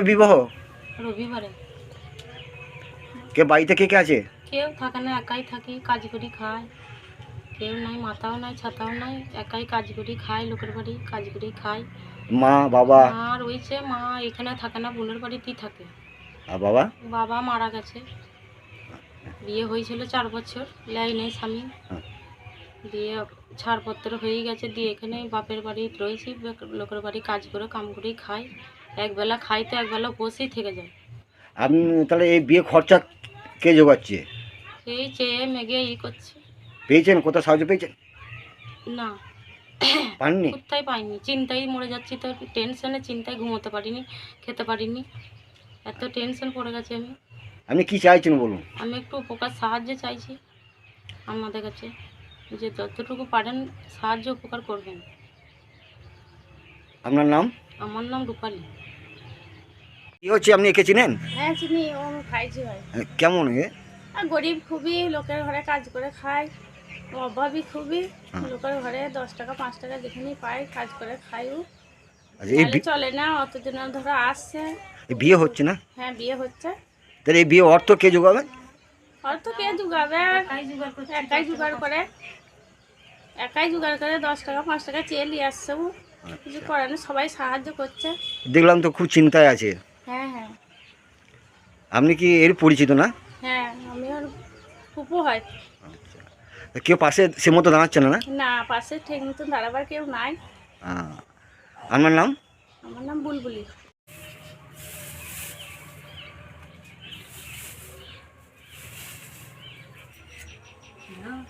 কবে বিবাহ? রবিবারে। কে বাড়িতে কে কে আছে? কেউ থাকে না একাই থাকি কাজ করি খায় কেউ নাই মাথাও নাই ছাতাও নাই একাই কাজ করি খায় লোকের বাড়ি কাজ করি খায় মা বাবা? মা রয়েছে মা এখানে থাকে না বোনের বাড়িতেই থাকে। আর বাবা? বাবা মারা গেছে। বিয়ে হয়েছিল চার বছর লাই নেই স্বামী। হ্যাঁ। দিয়ে ছাড়পত্র হয়ে গেছে দিয়ে এখানে বাপের বাড়ি রয়েছি লোকের বাড়ি কাজ করে কাম করেই খাই। একবেলা খাই তো একবেলা বসেই থেকে যায়। আপনি তাহলে এই বিয়ে খরচা কে জোগাচ্ছে? সেই চেয়ে মেঘে ই করছে। পেয়েছেন? কোথাও সাহায্য পেয়েছেন? না। পাননি? কোথায় পাইনি? চিন্তায় মরে যাচ্ছি তো টেনশনে চিন্তায় ঘুমোতে পারিনি খেতে পারিনি। এত টেনশন পড়ে গেছে আমি। আপনি কি চাইছেন বলুন? আমি একটু উপকার সাহায্য চাইছি আমাদের কাছে। যে যতটুকু পারেন সাহায্য উপকার করবেন। আপনার নাম? আমার নাম রূপালী। কি হচ্ছে? আপনি একে চিনেন? হ্যাঁ চিনি ও খাইছি ভাই। কেমন এ? গরিব খুবই লোকের ঘরে কাজ করে খায়। অভাবী খুবই হ্যাঁ। লোকের ঘরে দশ টাকা পাঁচ টাকা যেখানেই পায় কাজ করে খায় ও। আচ্ছা চলে না অতদিন ধরো আসছে। বিয়ে হচ্ছে না? হ্যাঁ বিয়ে হচ্ছে। তাহলে এই বিয়ে অর্থ কে যোগাবে? অর্থ কে জোগাবে একাই জোগাড় করে। একাই জোগাড় করে দশ টাকা পাঁচ টাকা চেয়ে নিয়ে আসছে ও। কিছু করে না সবাই সাহায্য করছে। দেখলাম তো খুব চিন্তায় আছে। আপনি কি এর পরিচিত না? হ্যাঁ আমি ওর ফুপু হয়। কেউ পাশে সে মতো দাঁড়াচ্ছে না না? না পাশে ঠিক মতন দাঁড়াবার কেউ নাই। আমার আপনার নাম? আমার নাম বুলবুলি। হ্যাঁ।